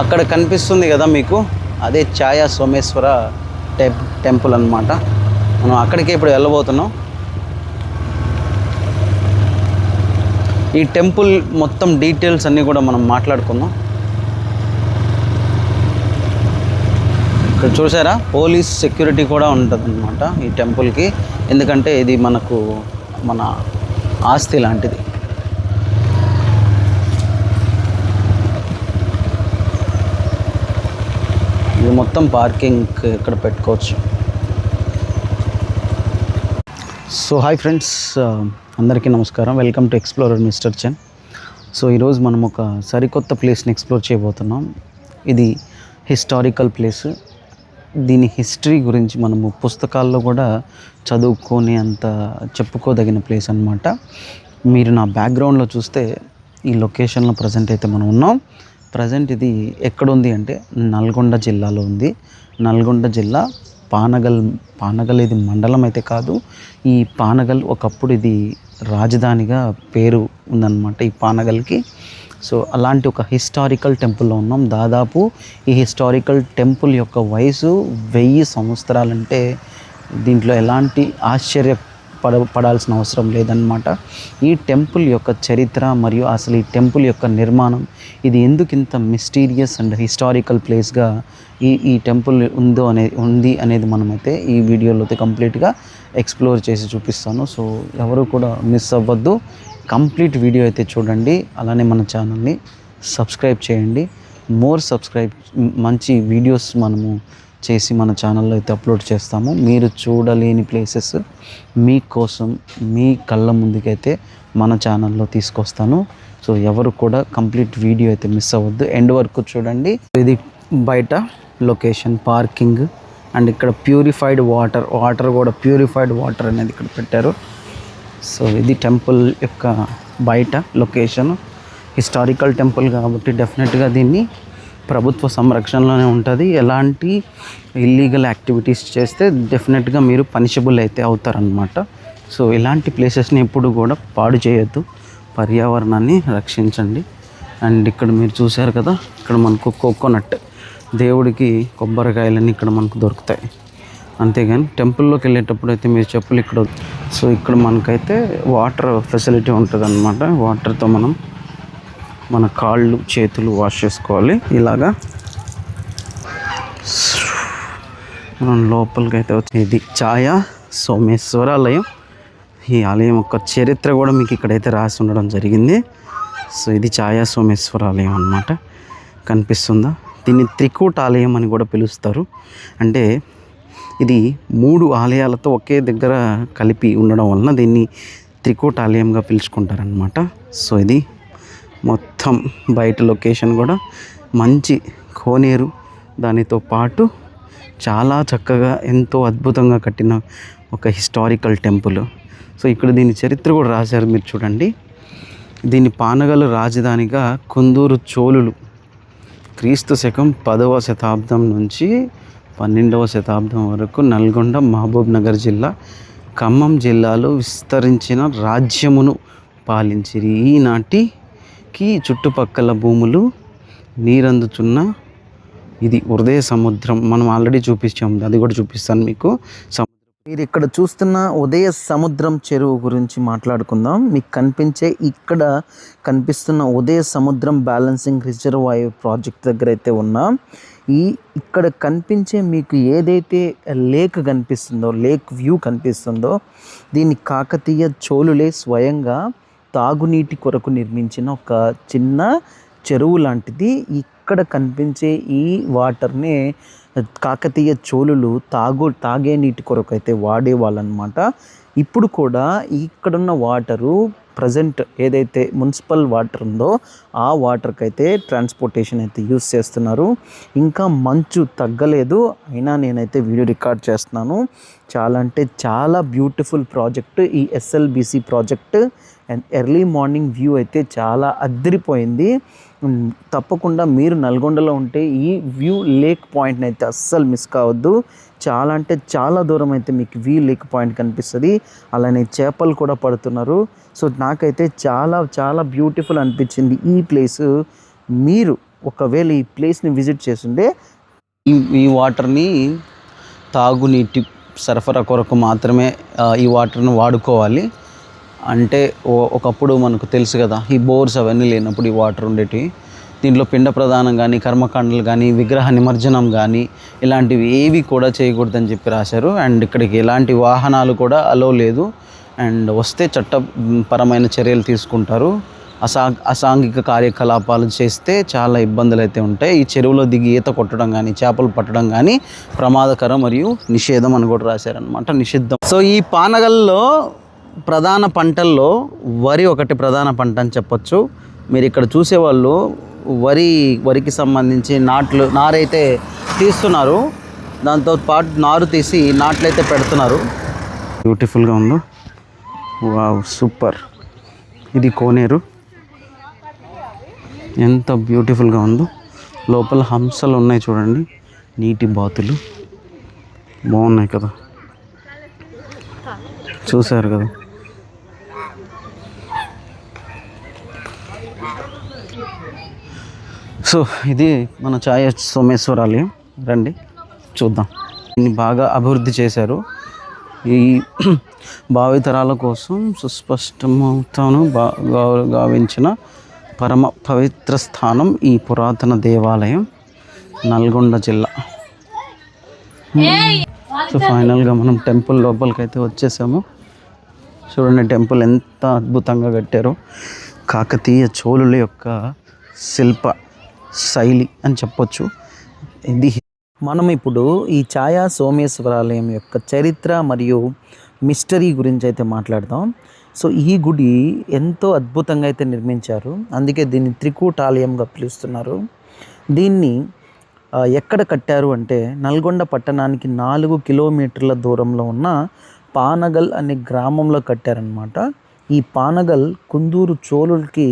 అక్కడ కనిపిస్తుంది కదా మీకు? అదే ఛాయా సోమేశ్వర టెప్ టెంపుల్ అన్నమాట. మనం అక్కడికే ఇప్పుడు వెళ్ళబోతున్నాం. ఈ టెంపుల్ మొత్తం డీటెయిల్స్ అన్నీ కూడా మనం మాట్లాడుకుందాం. ఇక్కడ చూసారా? పోలీస్ సెక్యూరిటీ కూడా ఉంటుందన్నమాట ఈ టెంపుల్కి. ఎందుకంటే ఇది మనకు మన ఆస్తి లాంటిది. ఇది మొత్తం పార్కింగ్ ఇక్కడ పెట్టుకోవచ్చు. So hi friends. అందరికీ నమస్కారం. Welcome to explorer mister Chen so ఈరోజు మనం ఒక సరికొత్త ప్లేస్ని ఎక్స్ప్లోర్ చేయబోతున్నాం. ఇది హిస్టారికల్ ప్లేస్. దీని హిస్టరీ గురించి మనము పుస్తకాల్లో కూడా చదువుకొని అంత చెప్పుకోదగిన ప్లేస్ అన్నమాట. మీరు నా బ్యాక్గ్రౌండ్లో చూస్తే ఈ లొకేషన్లో ప్రజెంట్ అయితే మనం ఉన్నాం. ప్రజెంట్ ఇది ఎక్కడుంది అంటే నల్గొండ జిల్లాలో ఉంది. నల్గొండ జిల్లా పానగల్ పానగల్ ఇది మండలం అయితే కాదు. ఈ పానగల్ ఒకప్పుడు ఇది రాజధానిగా పేరు ఉందన్నమాట ఈ పానగల్కి. సో అలాంటి ఒక హిస్టారికల్ టెంపుల్లో ఉన్నాం. దాదాపు ఈ హిస్టారికల్ టెంపుల్ యొక్క వయసు వెయ్యి సంవత్సరాలంటే దీంట్లో ఎలాంటి ఆశ్చర్య పడ పడాల్సిన అవసరం లేదన్నమాట. ఈ టెంపుల్ యొక్క చరిత్ర మరియు అసలు ఈ టెంపుల్ యొక్క నిర్మాణం ఇది ఎందుకు ఇంత మిస్టీరియస్ అండ్ హిస్టారికల్ ప్లేస్గా ఈ ఈ టెంపుల్ ఉందో అనే ఉంది అనేది మనమైతే ఈ వీడియోలో అయితే కంప్లీట్గా ఎక్స్ప్లోర్ చేసి చూపిస్తాను. సో ఎవరు కూడా మిస్ అవ్వద్దు. కంప్లీట్ వీడియో అయితే చూడండి. అలానే మన ఛానల్ని సబ్స్క్రైబ్ చేయండి. మోర్ సబ్స్క్రైబ్ మంచి వీడియోస్ మనము చేసి మన ఛానల్లో అయితే అప్లోడ్ చేస్తాము. మీరు చూడలేని ప్లేసెస్ మీకోసం మీ కళ్ళ ముందుకైతే మన ఛానల్లో తీసుకొస్తాను. సో ఎవరు కూడా కంప్లీట్ వీడియో అయితే మిస్ అవ్వద్దు. ఎండ్ వరకు చూడండి. ఇది బయట లొకేషన్ పార్కింగ్ అండ్ ఇక్కడ ప్యూరిఫైడ్ వాటర్ వాటర్ కూడా ప్యూరిఫైడ్ వాటర్ అనేది ఇక్కడ పెట్టారు. సో ఇది టెంపుల్ యొక్క బయట లొకేషన్ హిస్టారికల్ టెంపుల్ కాబట్టి డెఫినెట్గా దీన్ని ప్రభుత్వ సంరక్షణలోనే ఉంటుంది. ఎలాంటి ఇల్లీగల్ యాక్టివిటీస్ చేస్తే డెఫినెట్గా మీరు పనిషబుల్ అయితే అవుతారనమాట సో ఇలాంటి ప్లేసెస్ని ఎప్పుడు కూడా పాడు చేయొద్దు. పర్యావరణాన్ని రక్షించండి. అండ్ ఇక్కడ మీరు చూశారు కదా ఇక్కడ మనకు కోకోనట్ దేవుడికి కొబ్బరికాయలన్నీ ఇక్కడ మనకు దొరుకుతాయి. అంతేగాని టెంపుల్లోకి వెళ్ళేటప్పుడు అయితే మీరు చెప్పులు ఇక్కడ సో ఇక్కడ మనకైతే వాటర్ ఫెసిలిటీ ఉంటుంది అనమాట వాటర్తో మనం మన కాళ్ళు చేతులు వాష్ చేసుకోవాలి. ఇలాగా. మనం లోపలికి అయితే వచ్చి- ఇది ఛాయా సోమేశ్వర ఆలయం ఈ ఆలయం యొక్క చరిత్ర కూడా మీకు ఇక్కడైతే రాసి ఉండడం జరిగింది. సో ఇది ఛాయా సోమేశ్వర ఆలయం అన్నమాట. కనిపిస్తుందా? దీన్ని త్రికూట ఆలయం అని కూడా పిలుస్తారు. అంటే ఇది మూడు ఆలయాలతో ఒకే దగ్గర కలిపి ఉండడం వలన దీన్ని త్రికూట ఆలయంగా పిలుచుకుంటారనమాట సో ఇది మొత్తం బయట లొకేషన్ కూడా మంచి కోనేరు. దానితో పాటు చాలా చక్కగా ఎంతో అద్భుతంగా కట్టిన ఒక హిస్టారికల్ టెంపుల్. సో ఇక్కడ దీని చరిత్ర కూడా రాశారు మీరు చూడండి. దీని పానగల రాజధానిగా కుందూరు చోళులు క్రీస్తు శకం పదవ శతాబ్దం నుంచి పన్నెండవ శతాబ్దం వరకు నల్గొండ మహబూబ్ నగర్ జిల్లా ఖమ్మం జిల్లాలో విస్తరించిన రాజ్యమును పాలించిరి. కి చుట్టుపక్కల భూములు నీరందుచున్న ఇది హృదయ సముద్రం. మనం ఆల్రెడీ చూపించాము అది కూడా చూపిస్తాను మీకు. సముద్రం మీరు ఇక్కడ చూస్తున్న ఉదయ సముద్రం చెరువు గురించి మాట్లాడుకుందాం. మీకు కనిపించే ఇక్కడ కనిపిస్తున్న ఉదయ సముద్రం బ్యాలెన్సింగ్ రిజర్వాయర్ ప్రాజెక్ట్ దగ్గర అయితే ఉన్నాం ఈ ఇక్కడ కనిపించే మీకు ఏదైతే లేక్ కనిపిస్తుందో లేక్ వ్యూ కనిపిస్తుందో దీన్ని కాకతీయ చోళులే స్వయంగా తాగునీటి కొరకు నిర్మించిన ఒక చిన్న చెరువు లాంటిది. ఇక్కడ కనిపించే ఈ వాటర్నే కాకతీయ చోళులు తాగు తాగే నీటి కొరకు అయితే వాడేవాళ్ళనమాట ఇప్పుడు కూడా ఇక్కడున్న వాటరు ప్రజెంట్ ఏదైతే మున్సిపల్ వాటర్ ఉందో ఆ వాటర్కి అయితే ట్రాన్స్పోర్టేషన్ అయితే యూస్ చేస్తున్నారు. ఇంకా మంచు తగ్గలేదు. అయినా నేనైతే వీడియో రికార్డ్ చేస్తున్నాను. చాలా అంటే చాలా బ్యూటిఫుల్ ప్రాజెక్ట్ ఈ SLBC project. And early morning view అయితే చాలా అద్దరిపోయింది తప్పకుండా మీరు నల్గొండలో ఉంటే ఈ వ్యూ లేక్ పాయింట్ని అయితే అస్సలు మిస్ కావద్దు. చాలా అంటే చాలా దూరం అయితే మీకు వ్యూ లేక్ పాయింట్ కనిపిస్తుంది. అలానే చేపలు కూడా పడుతున్నారు. సో నాకైతే చాలా చాలా బ్యూటిఫుల్ అనిపించింది ఈ ప్లేస్. మీరు ఒకవేళ ఈ ప్లేస్ని విజిట్ చేస్తుంటే ఈ ఈ వాటర్ని తాగునీటి సరఫరా కొరకు మాత్రమే ఈ వాటర్ని వాడుకోవాలి. అంటే ఒకప్పుడు మనకు తెలుసు కదా ఈ బోర్స్ అవన్నీ లేనప్పుడు ఈ వాటర్ ఉండేటివి. దీంట్లో పిండ ప్రదానం కానీ కర్మకాండలు కానీ విగ్రహ నిమజ్జనం కానీ ఇలాంటివి ఏవి కూడా చేయకూడదని చెప్పి రాశారు. అండ్ ఇక్కడికి ఎలాంటి వాహనాలు కూడా అలో లేదు. అండ్ వస్తే చట్టపరమైన చర్యలు తీసుకుంటారు. అసా అసాంఘిక కార్యకలాపాలు చేస్తే చాలా ఇబ్బందులు అయితే ఉంటాయి. ఈ చెరువులో దిగి ఈత కొట్టడం కానీ చేపలు పట్టడం కానీ ప్రమాదకరం మరియు నిషేధం అని కూడా రాశారనమాట నిషిద్ధం. సో ఈ పానగల్లో ప్రధాన పంటల్లో వరి ఒకటి ప్రధాన పంట అని చెప్పొచ్చు. మీరు ఇక్కడ చూసేవాళ్ళు వరి వరికి సంబంధించి నాట్లు నారైతే తీస్తున్నారు. దాంతో పాటు నారు తీసి నాట్లయితే పెడుతున్నారు. బ్యూటిఫుల్గా ఉందో. Wow super. ఇది కోనేరు. ఎంత బ్యూటిఫుల్గా ఉందో. లోపల హంసలు ఉన్నాయి చూడండి. నీటి బాతులు. బాగున్నాయి కదా. చూశారు కదా. సో ఇది మన ఛాయ సోమేశ్వరాలయం. రండి చూద్దాం. దీన్ని బాగా అభివృద్ధి చేశారు. ఈ భావితరాల కోసం సుస్పష్టమవుతాను. బా గావించిన పరమ పవిత్ర స్థానం ఈ పురాతన దేవాలయం నల్గొండ జిల్లా. సో ఫైనల్గా మనం టెంపుల్ లోపలికి అయితే వచ్చేసాము. చూడండి టెంపుల్ ఎంత అద్భుతంగా కట్టారో. కాకతీయ చోళుల యొక్క శిల్ప శైలి అని చెప్పొచ్చు. ఇది మనం ఇప్పుడు ఈ ఛాయా సోమేశ్వరాలయం యొక్క చరిత్ర మరియు మిస్టరీ గురించి అయితే మాట్లాడదాం. సో ఈ గుడి ఎంతో అద్భుతంగా అయితే నిర్మించారు. అందుకే దీన్ని త్రికూటాలయంగా పిలుస్తున్నారు. దీన్ని ఎక్కడ కట్టారు అంటే నల్గొండ పట్టణానికి నాలుగు కిలోమీటర్ల దూరంలో ఉన్న పానగల్ అనే గ్రామంలో కట్టారనమాట ఈ పానగల్ కుందూరు చోళులకి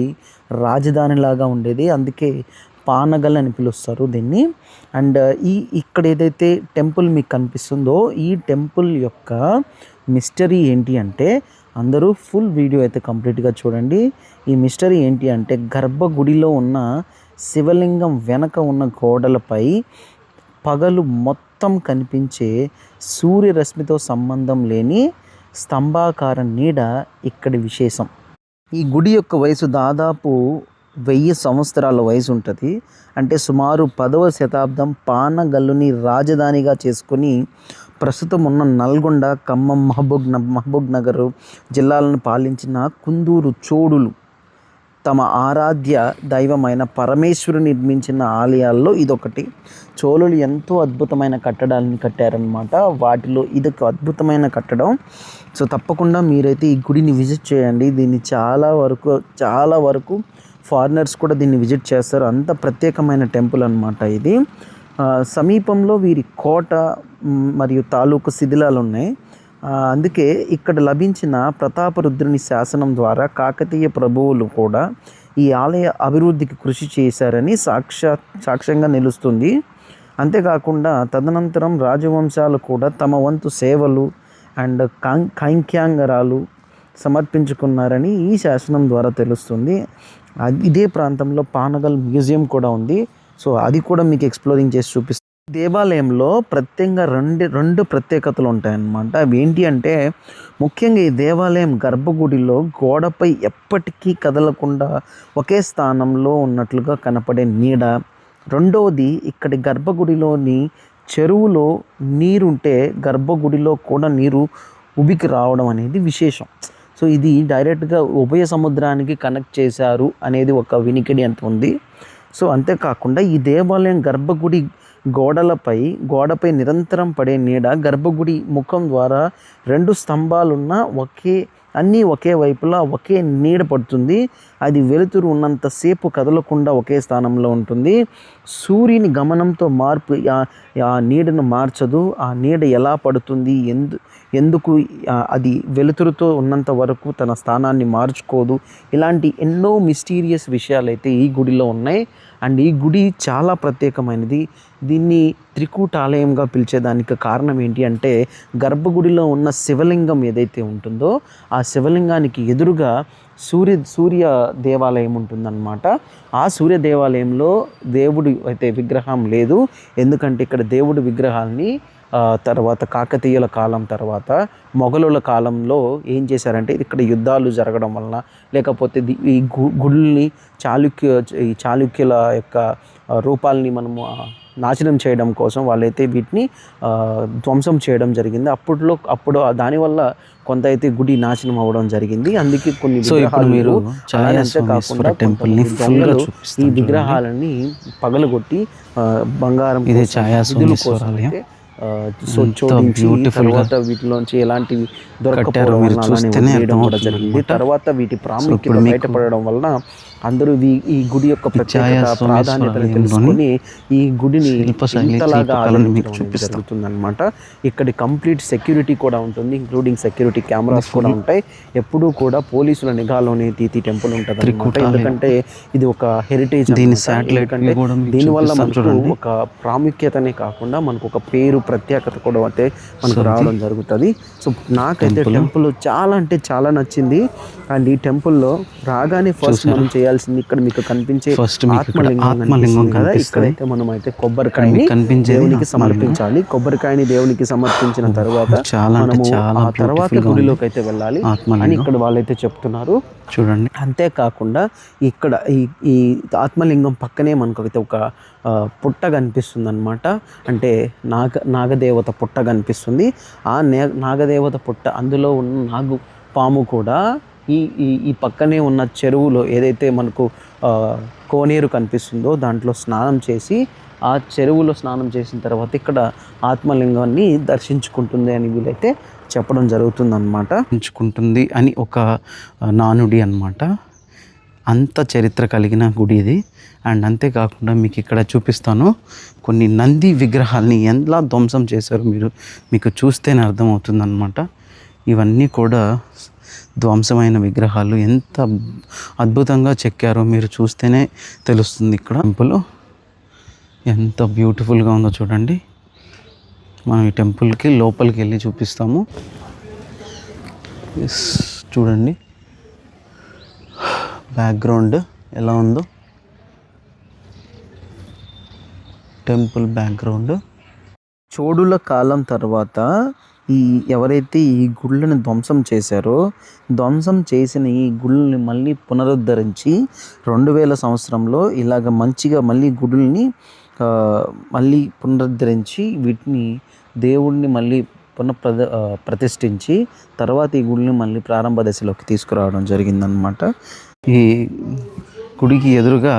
రాజధానిలాగా ఉండేది. అందుకే పానగల్ అని పిలుస్తారు దీన్ని. అండ్ ఈ ఇక్కడ ఏదైతే టెంపుల్ మీకు కనిపిస్తుందో ఈ టెంపుల్ యొక్క మిస్టరీ ఏంటి అంటే అందరూ ఫుల్ వీడియో అయితే కంప్లీట్గా చూడండి. ఈ మిస్టరీ ఏంటి అంటే గర్భగుడిలో ఉన్న శివలింగం వెనక ఉన్న గోడలపై పగలు మొత్తం కనిపించే సూర్యరశ్మితో సంబంధం లేని స్తంభాకార నీడ ఇక్కడి విశేషం. ఈ గుడి యొక్క వయసు దాదాపు వెయ్యి సంవత్సరాల వయసు ఉంటుంది అంటే సుమారు పదవ శతాబ్దం పానగల్లుని రాజధానిగా చేసుకొని ప్రస్తుతం ఉన్న నల్గొండ ఖమ్మం మహబూబ్ న మహబూబ్ నగర్ జిల్లాలను పాలించిన కుందూరు చోడులు తమ ఆరాధ్య దైవమైన పరమేశ్వరు నిర్మించిన ఆలయాల్లో ఇదొకటి. చోళులు ఎంతో అద్భుతమైన కట్టడాలను కట్టారనమాట వాటిలో ఇదొక అద్భుతమైన కట్టడం. సో తప్పకుండా మీరైతే ఈ గుడిని విజిట్ చేయండి. దీన్ని చాలా వరకు చాలా వరకు ఫారినర్స్ కూడా దీన్ని విజిట్ చేస్తారు. అంత ప్రత్యేకమైన టెంపుల్ అనమాట ఇది. సమీపంలో వీరి కోట మరియు తాలూకు శిథిలాలు ఉన్నాయి. అందుకే ఇక్కడ లభించిన ప్రతాపరుద్రుని శాసనం ద్వారా కాకతీయ ప్రభువులు కూడా ఈ ఆలయ అభివృద్ధికి కృషి చేశారని సాక్షా సాక్ష్యంగా నిలుస్తుంది. అంతేకాకుండా తదనంతరం రాజవంశాలు కూడా తమ వంతు సేవలు అండ్ కాం సమర్పించుకున్నారని ఈ శాసనం ద్వారా తెలుస్తుంది. ఇదే ప్రాంతంలో పానగల్ మ్యూజియం కూడా ఉంది. సో అది కూడా మీకు ఎక్స్ప్లోరింగ్ చేసి చూపిస్తుంది దేవాలయంలో ప్రత్యేకంగా రెండు రెండు ప్రత్యేకతలు ఉంటాయన్నమాట. అవి ఏంటి అంటే ముఖ్యంగా ఈ దేవాలయం గర్భగుడిలో గోడపై ఎప్పటికీ కదలకుండా ఒకే స్థానంలో ఉన్నట్లుగా కనపడే నీడ. రెండవది ఇక్కడి గర్భగుడిలోని చెరువులో నీరుంటే గర్భగుడిలో కూడా నీరు ఉబికి రావడం అనేది విశేషం. సో ఇది డైరెక్ట్గా ఉభయ సముద్రానికి కనెక్ట్ చేశారు అనేది ఒక వినికిడి అంత ఉంది. సో అంతేకాకుండా ఈ దేవాలయం గర్భగుడి గోడలపై గోడపై నిరంతరం పడే నీడ గర్భగుడి ముఖం ద్వారా రెండు స్తంభాలున్న ఒకే అన్నీ ఒకే వైపులా ఒకే నీడ పడుతుంది. అది వెలుతురు ఉన్నంతసేపు కదలకుండా ఒకే స్థానంలో ఉంటుంది. సూర్యుని గమనంతో మార్పు ఆ- నీడను మార్చదు. ఆ నీడ ఎలా పడుతుంది? ఎందు ఎందుకు అది వెలుతురుతో ఉన్నంత వరకు తన స్థానాన్ని మార్చుకోదు? ఇలాంటి ఎన్నో మిస్టీరియస్ విషయాలు అయితే ఈ గుడిలో ఉన్నాయి. అండ్ ఈ గుడి చాలా ప్రత్యేకమైనది. దీన్ని త్రికూటాలయంగా పిలిచేదానికి కారణం ఏంటి అంటే గర్భగుడిలో ఉన్న శివలింగం ఏదైతే ఉంటుందో ఆ శివలింగానికి ఎదురుగా సూర్య సూర్య దేవాలయం ఉంటుందన్నమాట. ఆ సూర్య దేవాలయంలో దేవుడు అయితే విగ్రహం లేదు. ఎందుకంటే ఇక్కడ దేవుడు విగ్రహాల్ని తర్వాత కాకతీయుల కాలం తర్వాత మొఘలుల కాలంలో ఏం చేశారంటే ఇక్కడ యుద్ధాలు జరగడం వలన లేకపోతే ఈ గు గుళ్ళని చాళుక్య ఈ చాళుక్యుల యొక్క రూపాలని రూపాల్ని మనము నాశనం చేయడం కోసం వాళ్ళైతే వీటిని ధ్వంసం చేయడం జరిగింది అప్పట్లో అప్పుడు దానివల్ల కొంత అయితే గుడి నాశనం అవ్వడం జరిగింది అందుకే కొన్ని మీరు దొంగలు చూపిస్తాను ఈ. విగ్రహాలని పగలగొట్టి బంగారం ఇదే కోసం, ఛాయా నిధుల కోసం సోమేశ్వరాలయం. అయితే, ఆ, సో చోడించి తర్వాత వీటిలోంచి ఎలాంటివి కట్టారో మీరు చూస్తేనే జరిగింది. తర్వాత వీటి ప్రాముఖ్యత బయటపడడం వలన అందరూ ఈ- గుడి యొక్క ప్రత్యేకత ప్రాధాన్యతను తెలుసుకొని ఈ గుడిని ఇంతలాగా మీకు ఇక్కడ కంప్లీట్ సెక్యూరిటీ కూడా ఉంటుంది ఇంక్లూడింగ్ సెక్యూరిటీ కెమెరాస్ కూడా ఉంటాయి. ఎప్పుడూ కూడా పోలీసుల నిఘాలోనే తీతి టెంపుల్ ఉంటుంది. ఎందుకంటే ఇది ఒక హెరిటేజ్ దీని మీకు దీనివల్ల మనకు. ఒక ప్రాముఖ్యతనే కాకుండా మనకు ఒక పేరు ప్రత్యేకత కూడా అయితే మనకు రావడం జరుగుతుంది. సో నాకైతే temple. టెంపుల్ చాలా అంటే చాలా నచ్చింది అండ్ ఈ టెంపుల్లో రాగానే ఫస్ట్? మనం చేయాల్సింది ఇక్కడ మీకు కనిపించే ఇక్కడ ఆత్మలింగం కదా. ఇక్కడైతే మనం అయితే కొబ్బరికాయని మీకు కనిపించేది దేవునికి. సమర్పించాలి కొబ్బరికాయని దేవునికి సమర్పించిన తర్వాత చాలా ఆ తర్వాత. గుడిలోకి అయితే వెళ్ళాలి అని ఇక్కడ వాళ్ళైతే చెప్తున్నారు చూడండి అంతేకాకుండా ఇక్కడ ఈ ఈ ఆత్మలింగం పక్కనే మనకు అయితే ఒక పుట్ట కనిపిస్తుంది అనమాట అంటే నాగ నాగదేవత పుట్ట కనిపిస్తుంది ఆ నాగదేవత పుట్ట అందులో ఉన్న నాగు పాము కూడా ఈ ఈ ఈ పక్కనే ఉన్న చెరువులో ఏదైతే మనకు కోనేరు కనిపిస్తుందో దాంట్లో స్నానం చేసి ఆ చెరువులో స్నానం చేసిన తర్వాత ఇక్కడ ఆత్మలింగాన్ని దర్శించుకుంటుంది అని వీలైతే చెప్పడం జరుగుతుందన్నమాట. ఉంచుకుంటుంది అని ఒక నానుడి అనమాట అంత చరిత్ర కలిగిన గుడి ఇది. అండ్ అంతేకాకుండా మీకు ఇక్కడ చూపిస్తాను కొన్ని నంది విగ్రహాల్ని ఎలా ధ్వంసం చేశారు మీరు మీకు చూస్తేనే అర్థమవుతుంది అనమాట ఇవన్నీ కూడా ధ్వంసమైన విగ్రహాలు. ఎంత అద్భుతంగా చెక్కారో మీరు చూస్తేనే తెలుస్తుంది ఇక్కడ. టెంపుల్ ఎంత బ్యూటిఫుల్గా ఉందో చూడండి. మనం ఈ టెంపుల్కి లోపలికి వెళ్ళి చూపిస్తాము. చూడండి. బ్యాక్గ్రౌండ్ ఎలా ఉందో. టెంపుల్ బ్యాక్గ్రౌండ్ చోడుల కాలం తర్వాత ఈ ఎవరైతే ఈ గుళ్ళని ధ్వంసం చేశారో ధ్వంసం చేసిన ఈ గుళ్ళని మళ్ళీ పునరుద్ధరించి రెండు వేల సంవత్సరంలో ఇలాగ మంచిగా మళ్ళీ గుడుల్ని మళ్ళీ పునరుద్ధరించి వీటిని దేవుణ్ణి మళ్ళీ పునఃప్రద ప్రతిష్ఠించి తర్వాత ఈ గుడిని మళ్ళీ ప్రారంభ దశలోకి తీసుకురావడం జరిగిందనమాట ఈ గుడికి ఎదురుగా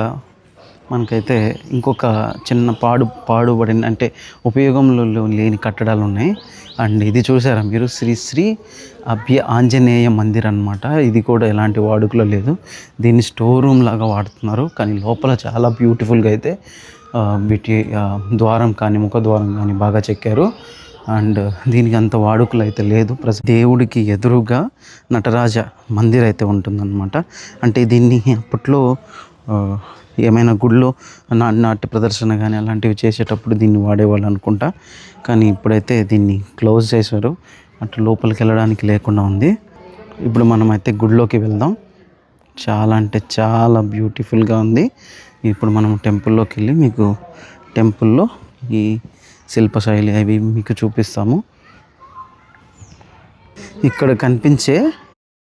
మనకైతే ఇంకొక చిన్న పాడు పాడుబడిన అంటే ఉపయోగంలో లేని కట్టడాలు ఉన్నాయి అండ్ ఇది చూసారా మీరు? శ్రీ శ్రీ అభ్య ఆంజనేయ మందిర్ అనమాట ఇది కూడా ఎలాంటి వాడుకలో లేదు. దీన్ని స్టోర్ రూమ్ లాగా వాడుతున్నారు. కానీ లోపల చాలా బ్యూటిఫుల్గా అయితే ఆ, వీటి ద్వారం కానీ ముఖ ద్వారం కానీ బాగా చెక్కారు. అండ్ దీనికి అంత వాడుకలు అయితే లేదు. ప్రస్ దేవుడికి ఎదురుగా నటరాజ మందిర్ అయితే ఉంటుందన్నమాట. అంటే దీన్ని అప్పట్లో ఏమైనా గుడిలో నా నాట్య ప్రదర్శన కానీ అలాంటివి చేసేటప్పుడు దీన్ని వాడేవాళ్ళు అనుకుంటా. కానీ ఇప్పుడైతే దీన్ని క్లోజ్ చేశారు. అటు లోపలికి వెళ్ళడానికి లేకుండా ఉంది. ఇప్పుడు మనం అయితే గుడిలోకి వెళ్దాం. చాలా అంటే చాలా బ్యూటిఫుల్గా ఉంది. ఇప్పుడు మనం టెంపుల్లోకి వెళ్ళి మీకు టెంపుల్లో ఈ శిల్పశైలి అవి మీకు చూపిస్తాము. ఇక్కడ కనిపించే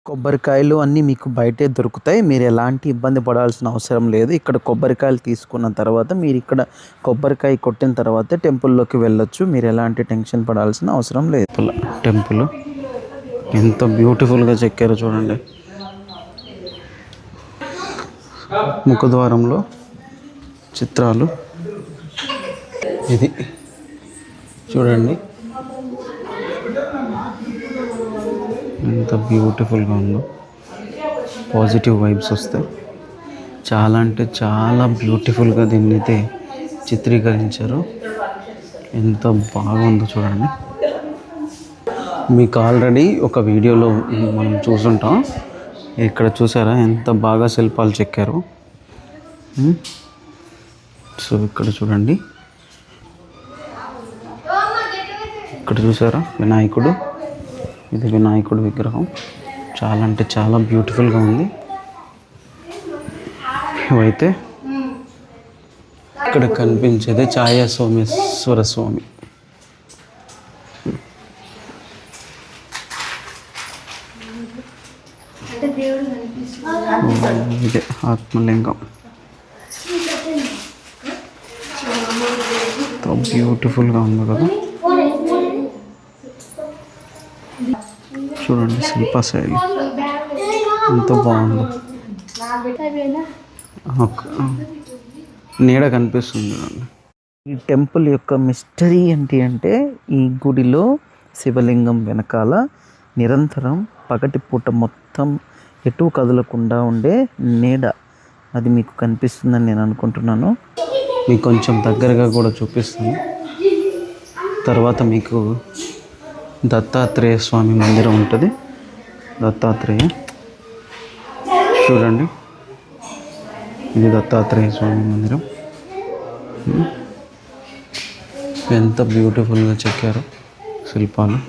కొబ్బరికాయలు అన్నీ మీకు బయటే దొరుకుతాయి. మీరు ఎలాంటి ఇబ్బంది పడాల్సిన అవసరం లేదు. ఇక్కడ కొబ్బరికాయలు తీసుకున్న తర్వాత మీరు ఇక్కడ కొబ్బరికాయ కొట్టిన తర్వాత టెంపుల్లోకి వెళ్ళొచ్చు. మీరు ఎలాంటి టెన్షన్ పడాల్సిన అవసరం లేదు. టెంపుల్ ఎంత బ్యూటిఫుల్గా చెక్కారో చూడండి. ముఖద్వారంలో చిత్రాలు. ఇది చూడండి. ఎంత బ్యూటిఫుల్గా ఉందో. పాజిటివ్ వైబ్స్ వస్తాయి. చాలా అంటే చాలా బ్యూటిఫుల్గా దీన్ని అయితే చిత్రీకరించారు. ఎంత బాగుందో చూడండి. మీకు ఆల్రెడీ ఒక వీడియోలో మనం చూసుంటాం. ఇక్కడ చూసారా? ఎంత బాగా శిల్పాలు చెక్కారు. సో ఇక్కడ చూడండి. ఇక్కడ చూసారా? వినాయకుడు. ఇది వినాయకుడు విగ్రహం. చాలా అంటే చాలా బ్యూటిఫుల్గా ఉంది. ఇవైతే ఇక్కడ కనిపించేది ఛాయా సోమేశ్వర స్వామి ఇదే ఆత్మలింగం. బ్యూటిఫుల్గా ఉంది కదా. చూడండి శిల్ప శైలి. ఎంతో బాగుందో. నీడ కనిపిస్తుంది చూడండి. ఈ టెంపుల్ యొక్క మిస్టరీ ఏంటి అంటే ఈ గుడిలో శివలింగం వెనకాల నిరంతరం పగటిపూట మొత్తం ఎటు కదలకుండా ఉండే నీడ. అది మీకు కనిపిస్తుందని నేను అనుకుంటున్నాను. మీకు కొంచెం దగ్గరగా కూడా చూపిస్తాను. తర్వాత మీకు దత్తాత్రేయ స్వామి మందిరం ఉంటుంది. దత్తాత్రేయ. చూడండి. ఇది దత్తాత్రేయ స్వామి మందిరం. ఎంత బ్యూటిఫుల్గా చెక్కారు శిల్పాలు.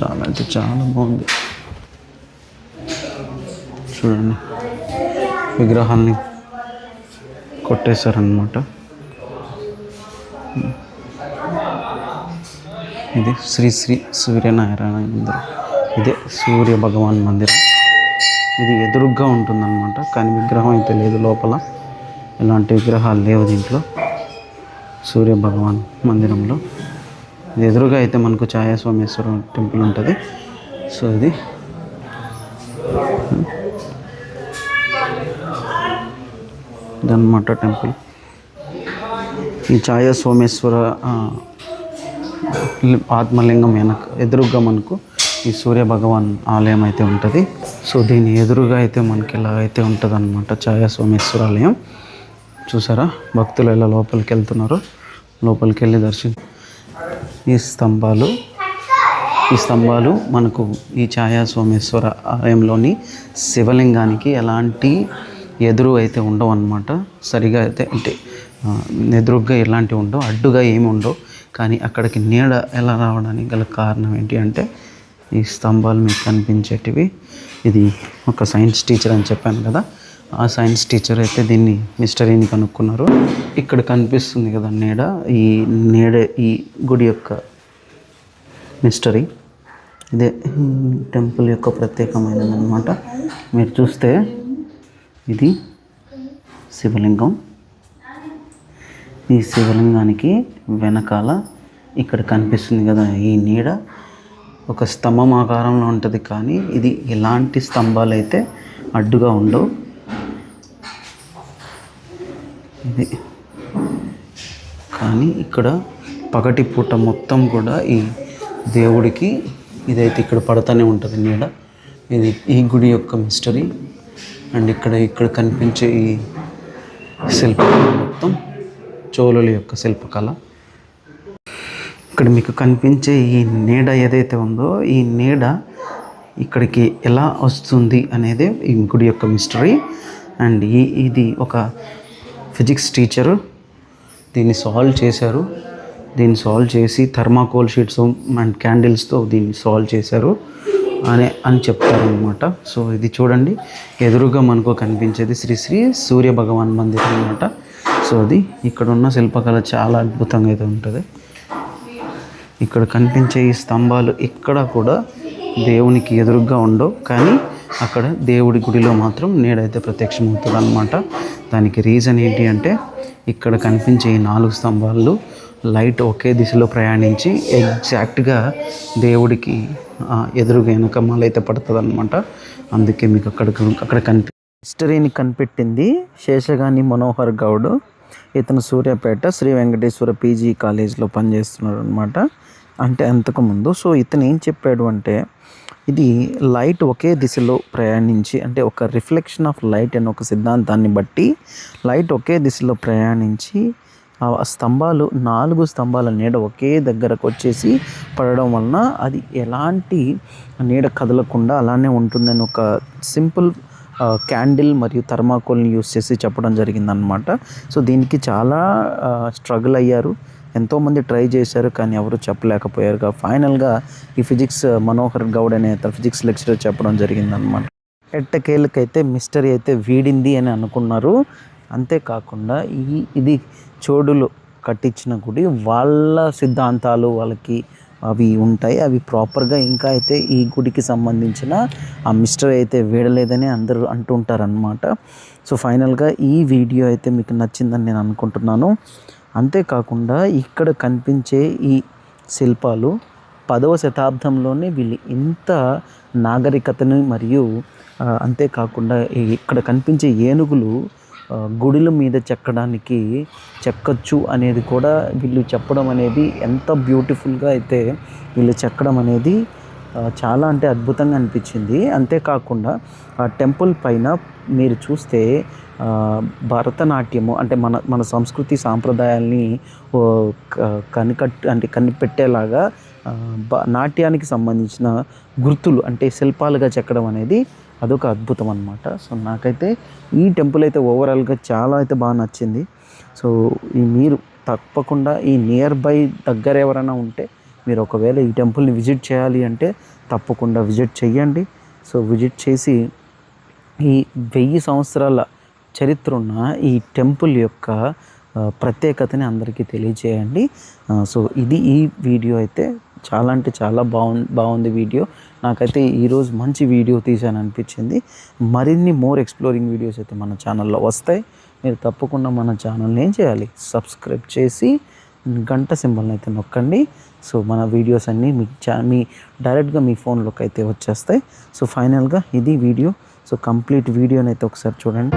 చాలా అంటే చాలా బాగుంది. చూడండి. విగ్రహాల్ని కొట్టేశారనమాట ఇది శ్రీ శ్రీ సూర్యనారాయణ మందిరం. ఇదే సూర్య భగవాన్ మందిరం. ఇది ఎదురుగ్గా ఉంటుందన్నమాట కానీ విగ్రహం అయితే లేదు లోపల. ఎలాంటి విగ్రహాలు లేవు దీంట్లో. సూర్య భగవాన్ మందిరంలో. ఇది ఎదురుగా అయితే మనకు ఛాయా టెంపుల్ ఉంటుంది. సో ఇది ఇదన్నమాట టెంపుల్. ఈ ఛాయా సోమేశ్వర ఆత్మలింగం వెనక ఎదురుగా మనకు ఈ సూర్య భగవాన్ ఆలయం అయితే ఉంటుంది. సో దీని ఎదురుగా అయితే మనకి ఇలా అయితే ఉంటుంది అనమాట ఛాయా సోమేశ్వర ఆలయం చూసారా? భక్తులు ఎలా లోపలికి వెళ్తున్నారు? లోపలికి వెళ్ళి దర్శనం ఈ స్తంభాలు ఈ స్తంభాలు మనకు ఈ ఛాయా సోమేశ్వర ఆలయంలోని శివలింగానికి ఎలాంటి ఎదురు అయితే ఉండవు అనమాట సరిగా అయితే అంటే ఎదురుగ్గా ఎలాంటివి ఉండవు అడ్డుగా ఏమి ఉండవు. కానీ అక్కడికి నీడ ఎలా రావడానికి గల కారణం ఏంటి అంటే ఈ స్తంభాలు మీకు కనిపించేటివి. ఇది ఒక సైన్స్ టీచర్ అని చెప్పాను కదా. ఆ సైన్స్ టీచర్ అయితే దీన్ని మిస్టరీని కనుక్కున్నారు. ఇక్కడ కనిపిస్తుంది కదా నీడ. ఈ నీడ ఈ గుడి యొక్క మిస్టరీ. ఇదే టెంపుల్ యొక్క ప్రత్యేకమైనది అనమాట మీరు చూస్తే ఇది శివలింగం. ఈ శివలింగానికి వెనకాల ఇక్కడ కనిపిస్తుంది కదా ఈ నీడ. ఒక స్తంభం ఆకారంలో ఉంటుంది కానీ ఇది ఎలాంటి స్తంభాలు అయితే అడ్డుగా ఉండవు. ఇది. కానీ ఇక్కడ పగటి పూట మొత్తం కూడా ఈ దేవుడికి ఇదైతే ఇక్కడ పడుతూనే ఉంటుంది నీడ. ఇది ఈ గుడి యొక్క మిస్టరీ అండ్ ఇక్కడ ఇక్కడ కనిపించే ఈ శిల్పం మొత్తం చోళుల యొక్క శిల్పకళ. ఇక్కడ మీకు కనిపించే ఈ నీడ ఏదైతే ఉందో ఈ నీడ ఇక్కడికి ఎలా వస్తుంది అనేది ఈ గుడి యొక్క మిస్టరీ అండ్ ఈ ఇది ఒక ఫిజిక్స్ టీచరు దీన్ని సాల్వ్ చేశారు. దీన్ని సాల్వ్ చేసి థర్మాకోల్ షీట్స్ అండ్ క్యాండిల్స్తో దీన్ని సాల్వ్ చేశారు అని అని చెప్తారనమాట సో ఇది చూడండి ఎదురుగా మనకు కనిపించేది శ్రీ శ్రీ సూర్య భగవాన్ మందిరం అనమాట సో అది ఇక్కడ ఉన్న శిల్పకళ చాలా అద్భుతంగా అయితే ఉంటుంది. ఇక్కడ కనిపించే ఈ స్తంభాలు ఇక్కడ కూడా దేవునికి ఎదురుగా ఉండవు. కానీ అక్కడ దేవుడి గుడిలో మాత్రం నీడైతే ప్రత్యక్షమవుతుంది అనమాట దానికి రీజన్ ఏంటి అంటే ఇక్కడ కనిపించే ఈ నాలుగు స్తంభాలు లైట్ ఒకే దిశలో ప్రయాణించి ఎగ్జాక్ట్గా దేవుడికి ఎదురుగా వెనక అయితే పడుతుంది అనమాట అందుకే మీకు అక్కడ అక్కడ కనిపి హిస్టరీని కనిపెట్టింది శేషగాని మనోహర్ గౌడ్. ఇతను సూర్యాపేట శ్రీ వెంకటేశ్వర పీజీ కాలేజ్లో పనిచేస్తున్నాడు అనమాట అంటే అంతకుముందు సో ఇతను ఏం చెప్పాడు అంటే ఇది లైట్ ఒకే దిశలో ప్రయాణించి అంటే ఒక రిఫ్లెక్షన్ ఆఫ్ లైట్ అనే ఒక సిద్ధాంతాన్ని బట్టి లైట్ ఒకే దిశలో ప్రయాణించి ఆ స్తంభాలు నాలుగు స్తంభాల నీడ ఒకే దగ్గరకు వచ్చేసి పడడం వలన అది ఎలాంటి నీడ కదలకుండా అలానే ఉంటుందని ఒక సింపుల్ క్యాండిల్ మరియు థర్మాకోల్ని యూస్ చేసి చెప్పడం జరిగిందనమాట సో దీనికి చాలా స్ట్రగుల్ అయ్యారు. ఎంతోమంది ట్రై చేశారు కానీ ఎవరు చెప్పలేకపోయారు ఫైనల్గా ఈ ఫిజిక్స్ మనోహర్ గౌడ్ అనే ఫిజిక్స్ లెక్చరర్ చెప్పడం జరిగిందనమాట ఎట్టకేళ్ళకైతే మిస్టరీ అయితే వీడింది అని అనుకున్నారు. అంతేకాకుండా ఈ ఇది చోడులు కట్టించిన గుడి వాళ్ళ సిద్ధాంతాలు వాళ్ళకి అవి ఉంటాయి. అవి ప్రాపర్గా ఇంకా అయితే ఈ గుడికి సంబంధించిన ఆ మిస్టర్ అయితే వీడలేదని అందరూ అంటుంటారనమాట సో ఫైనల్గా ఈ వీడియో అయితే మీకు నచ్చిందని నేను అనుకుంటున్నాను. అంతేకాకుండా ఇక్కడ కనిపించే ఈ శిల్పాలు పదవ శతాబ్దంలోనే వీళ్ళు ఇంత నాగరికతను మరియు అంతేకాకుండా ఇక్కడ కనిపించే ఏనుగులు గుడుల మీద చెక్కడానికి చెక్కచ్చు అనేది కూడా వీళ్ళు చెప్పడం అనేది ఎంత బ్యూటిఫుల్గా అయితే వీళ్ళు చెక్కడం అనేది చాలా అంటే అద్భుతంగా అనిపించింది. అంతేకాకుండా ఆ టెంపుల్ పైన మీరు చూస్తే భరతనాట్యము అంటే మన మన సంస్కృతి సాంప్రదాయాల్ని కనికట్టు అంటే కనిపెట్టేలాగా బ- నాట్యానికి సంబంధించిన గుర్తులు అంటే శిల్పాలుగా చెక్కడం అనేది అదొక అద్భుతం అనమాట సో నాకైతే ఈ టెంపుల్ అయితే ఓవరాల్గా చాలా అయితే బాగా నచ్చింది. సో ఈ మీరు తప్పకుండా ఈ నియర్ బై దగ్గర ఎవరైనా ఉంటే మీరు ఒకవేళ ఈ టెంపుల్ని విజిట్ చేయాలి అంటే తప్పకుండా విజిట్ చేయండి సో విజిట్ చేసి ఈ వెయ్యి సంవత్సరాల చరిత్ర ఉన్న ఈ టెంపుల్ యొక్క ప్రత్యేకతని అందరికీ తెలియజేయండి. సో ఇది ఈ వీడియో అయితే చాలా అంటే చాలా బాగుంది బాగుంది వీడియో. నాకైతే ఈరోజు మంచి వీడియో తీసాను అనిపించింది. మరిన్ని మోర్ ఎక్స్ప్లోరింగ్ వీడియోస్ అయితే మన ఛానల్లో వస్తాయి. మీరు తప్పకుండా మన ఛానల్ని ఏం చేయాలి? సబ్స్క్రైబ్ చేసి గంట సింబల్ని అయితే నొక్కండి. సో మన వీడియోస్ అన్నీ మీ చా మీ డైరెక్ట్గా మీ ఫోన్లోకి అయితే వచ్చేస్తాయి. సో ఫైనల్గా ఇది వీడియో. సో కంప్లీట్ వీడియోని అయితే ఒకసారి చూడండి.